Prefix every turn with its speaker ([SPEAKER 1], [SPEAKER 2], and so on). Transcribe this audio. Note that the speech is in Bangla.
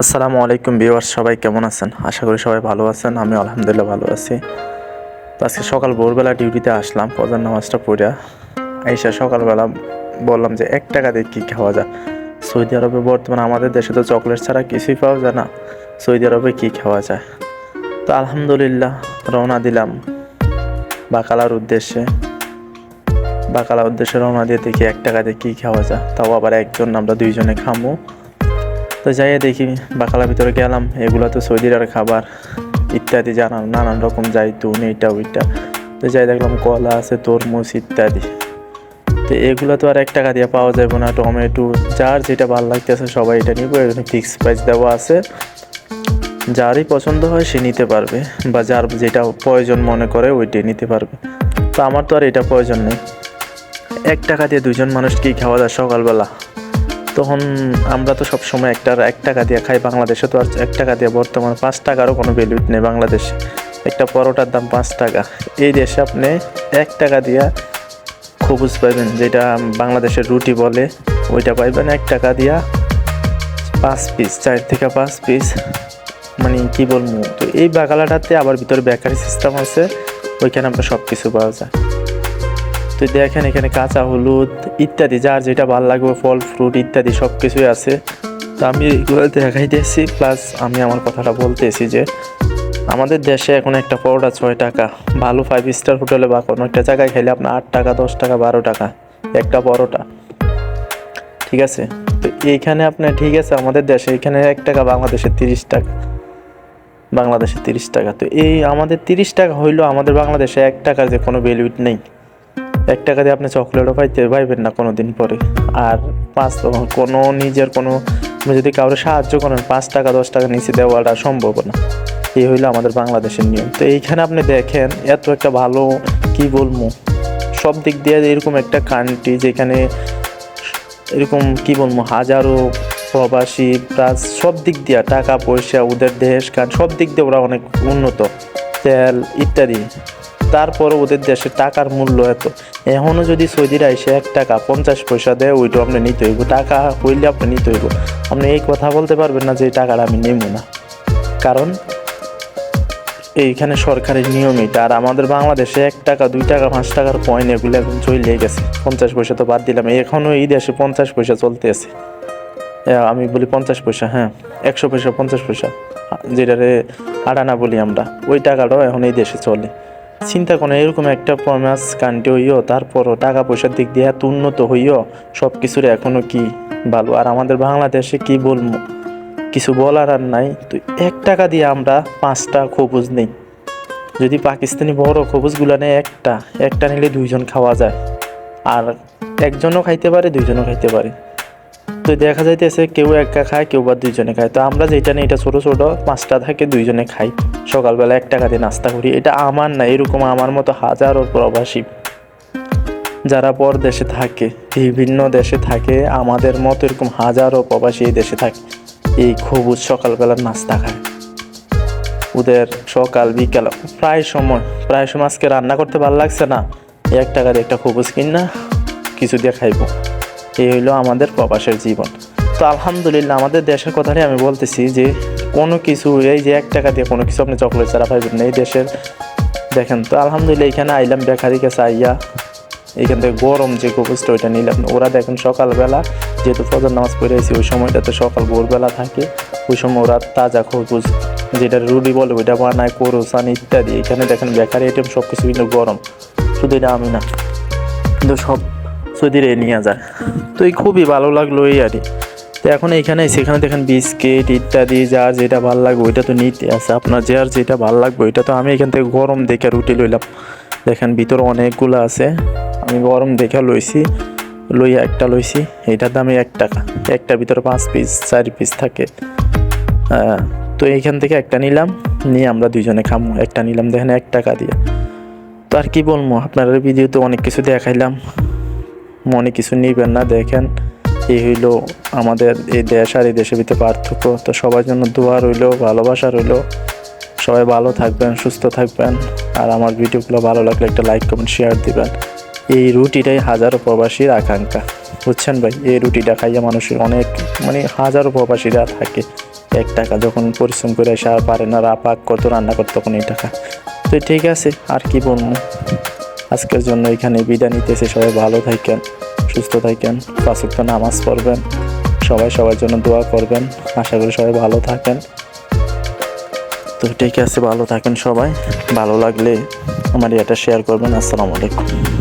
[SPEAKER 1] আসসালামু আলাইকুম ভিউয়ার্স, সবাই কেমন আছেন? আশা করি সবাই ভালো আছেন আমি আলহামদুলিল্লাহ ভালো আছি। তো আজকে সকাল ভোরবেলা ডিউটিতে আসলাম, ফজর নামাজটা পড়া। আইসা সকালবেলা বললাম যে, এক টাকা দিয়ে কী খাওয়া যায়? সৌদি আরবে বর্তমানে আমাদের দেশে তো চকলেট ছাড়া কিছুই পাওয়া যায় না। সৌদি আরবে কী খাওয়া যায়? তো আলহামদুলিল্লাহ, রওনা দিলাম বাকালার উদ্দেশ্যে। বাকালার উদ্দেশ্যে রওনা দিয়ে দেখি এক টাকা দিয়ে কী খাওয়া যায়? তাও আবার একজন, আমরা দুইজনে খামো। তো যাইয়ে দেখি বাকালার ভিতরে গেলাম। এগুলো তো সৌদির খাবার, ইত্যাদি জানান নানান রকম জাইতুন এইটা ওইটা। তো যাই দেখলাম কলা আছে, তরমুজ ইত্যাদি। তো এগুলো তো আর এক টাকা দিয়ে পাওয়া যাবে না, টমেটো, যার যেটা ভালো লাগতেছে সবাই এটা নিব এখানে ফিক্স প্রাইস দেওয়া আছে। যারই পছন্দ হয় সে নিতে পারবে, বা যার যেটা প্রয়োজন মনে করে ওইটাই নিতে পারবে। তো আমার তো আর এটা প্রয়োজন নেই। এক টাকা দিয়ে দুজন মানুষ কি খাওয়া যায় সকালবেলা? তখন আমরা তো সব সময় একটা, এক টাকা দিয়ে খাই বাংলাদেশে, তো আর এক টাকা দিয়ে বর্তমানে পাঁচ টাকারও কোনো ভ্যালু নেই বাংলাদেশে। একটা পরোটার দাম পাঁচ টাকা। এই দেশে আপনি এক টাকা দিয়া খবুজ পাইবেন, যেটা বাংলাদেশের রুটি বলে, ওইটা পাইবেন এক টাকা দিয়া পাঁচ পিস চার থেকে পাঁচ পিস মানে কী বলব? তো এই বাগালাটাতে আবার ভিতরে বেকারি সিস্টেম আছে, ওইখানে আপনার সব কিছু পাওয়া যায়। তো দেখেন এখানে কাঁচা হলুদ ইত্যাদি, যার যেটা ভালো লাগবে, ফল ফ্রুট ইত্যাদি সব কিছুই আছে। তো আমি এগুলো দেখাইতেছি প্লাস আমি আমার কথাটা বলতেছি যে আমাদের দেশে এখন একটা পরোটা ছয় টাকা, ভালো ফাইভ স্টার হোটেলে বা কোনো একটা জায়গায় খেলে আপনার আট টাকা, দশ টাকা, বারো টাকা একটা পরোটা। ঠিক আছে? তো এইখানে আপনার ঠিক আছে, আমাদের দেশে এখানে এক টাকা, বাংলাদেশে তিরিশ টাকা। বাংলাদেশে তিরিশ টাকা। তো এই আমাদের তিরিশ টাকা হইলেও আমাদের বাংলাদেশে এক টাকার যে কোনো ভ্যালু নেই। এক টাকা দিয়ে আপনি চকলেটও পাইতে পাইবেন না কোনো দিন পরে। আর পাঁচ কোনো নিজের কোনো যদি কাউকে সাহায্য করেন, পাঁচ টাকা, দশ টাকা নিচে দেওয়াটা সম্ভব না। এই হইল আমাদের বাংলাদেশের নিয়ম। তো এইখানে আপনি দেখেন, এত একটা ভালো, কি বলব? সব দিক দিয়ে এরকম একটা কান্ট্রি যেখানে এরকম, কি বলব, হাজারো প্রবাসী প্লাস সব দিক দিয়ে টাকা পয়সা, ওদের দেশ, কান, সব দিক দিয়ে ওরা অনেক উন্নত। তেল, ইত্যাদি। তারপরে ওদের দেশে টাকার মূল্য এত। এখনও যদি সৌদিরা এসে এক টাকা পঞ্চাশ পয়সা দেয়, ওইটা আপনি নিতে হইব। টাকা হইলে আপনি নিতে হইব। আপনি এই কথা বলতে পারবেন না যে এই টাকাটা আমি নেব না। কারণ এইখানে সরকারের নিয়ম এটা আর আমাদের বাংলাদেশে এক টাকা, দুই টাকা, পাঁচ টাকার কয়েন এগুলো এখন চলে গেছে। পঞ্চাশ পয়সা তো বাদ দিলাম। এখনও এই দেশে পঞ্চাশ পয়সা চলতে আছে। আমি বলি পঞ্চাশ পয়সা হ্যাঁ। একশো পয়সা, পঞ্চাশ পয়সা। যেটারে আড়ানা বলি আমরা। ওই টাকাটাও এখন এই দেশে চলে। চিন্তা করেন, এরকম একটা ফরমাস কান্ট্রি হইও, তারপরও টাকা পয়সার দিক দিয়ে এত উন্নত হইও সব কিছুর এখনও কি ভালো? আর আমাদের বাংলাদেশে কি বলব? কিছু বলার আর নাই। তো এক টাকা দিয়ে আমরা পাঁচটা খবুজ নেই। যদি পাকিস্তানি বড় খবুজগুলো নেয় একটা একটা নিলে দুইজন খাওয়া যায়। আর একজনও খাইতে পারে, দুইজনও খাইতে পারে। তো দেখা যাইতেছে কেউ একা খায়, কেউ বা দুইজনে খায়। তো আমরা যেটা নিই, এটা ছোটো ছোটো পাঁচটা থাকে, দুইজনে খাই। সকালবেলা এক টাকা দিয়ে নাস্তা করি। এটা আমার না, এরকম আমার মতো হাজারো প্রবাসী। যারা পর দেশে থাকে, বিভিন্ন দেশে থাকে, আমাদের মতো এরকম হাজারো প্রবাসী এই দেশে থাকে, এই খবুজ সকালবেলার নাস্তা খায়। ওদের সকাল, বিকাল, প্রায় সময় প্রায় সময় আজকে রান্না করতে ভালো লাগছে না, এক দিয়ে একটা খবুজ কিন না কিছু দিয়ে খাইবো। এই হইল আমাদের প্রবাসের জীবন। তো আলহামদুলিল্লাহ আমাদের দেশের কথাটাই আমি বলতেছি যে কোনো কিছু, এই যে এক টাকা দিয়ে কোনো কিছু আপনি চকলেট ছাড়া পাইবেন না, এই দেশের, দেখেন তো আলহামদুলিল্লাহ এখানে আইলাম, বেকারি কাছে আইয়া, এখান থেকে গরম যে কবুজটা ওইটা নিলাম ওরা দেখেন সকালবেলা যেহেতু ফজর নামাজ পড়ে আছি ওই সময়টাতে সকাল ভোরবেলা থাকে, ওই সময় ওরা তাজা খরবুজ যেটা রুডি বলে ওইটা বানায়, কোরোসান ইত্যাদি, এখানে দেখেন বেকারি আইটেম সব কিছু কিন্তু গরম, শুধু এটা আমি না, কিন্তু সব সৌদিরে নিয়ে যায় তো এই খুবই ভালো লাগল এই আর। তো এখন এইখানে সেখানে দেখেন বিস্কিট ইত্যাদি যার যেটা ভালো লাগবে ওইটা তো নিতে আছে। আপনার যার যেটা ভালো লাগবে ওইটা তো আমি এখান থেকে গরম দেখে রুটি লইলাম। দেখেন ভিতরে অনেকগুলো আছে। আমি গরম দেখে লইছি লইয়া একটা লইছি। এটার দামে এক টাকা। একটার ভিতরে পাঁচ পিস চার পিস থাকে। আহ, তো এইখান থেকে একটা নিলাম নিয়ে আমরা দুইজনে খামো। একটা নিলাম দেখেন এক টাকা দিয়ে। তো আর কি বলব আপনার ভিডিওতে অনেক কিছু দেখাইলাম। মনে কিছু নিবেন না দেখেন। এই হইল আমাদের এই দেশ আর এই দেশের ভিতরে পার্থক্য। তো সবার জন্য দোয়া রইল, ভালোবাসা রইল। সবাই ভালো থাকবেন, সুস্থ থাকবেন। আর আমার ভিডিওগুলো ভালো লাগলে একটা লাইক কমেন্ট শেয়ার দিবেন। এই রুটিটাই হাজারো প্রবাসীর আকাঙ্ক্ষা। বুঝছেন ভাই? এই রুটিটা খাইয়া মানুষের অনেক মানে হাজারো প্রবাসীরা থাকে। এক টাকা যখন পরিশ্রম করে এসে আর পারে না রাপাক কত রান্না করতে তখন এই টাকা। তো ঠিক আছে, আর কি বলব? আজকের জন্য এখানে বিদায় নিতেছে, সবাই ভালো থাকেন। সুস্থ থাকেন পাঁচক্ত নামাজ পড়বেন, সবাই সবার জন্য দোয়া করবেন, আশা করি সবাই ভালো থাকেন। তো ঠিক আছে, ভালো থাকেন সবাই, ভালো লাগলে আমার এটা শেয়ার করবেন, আসসালামু আলাইকুম।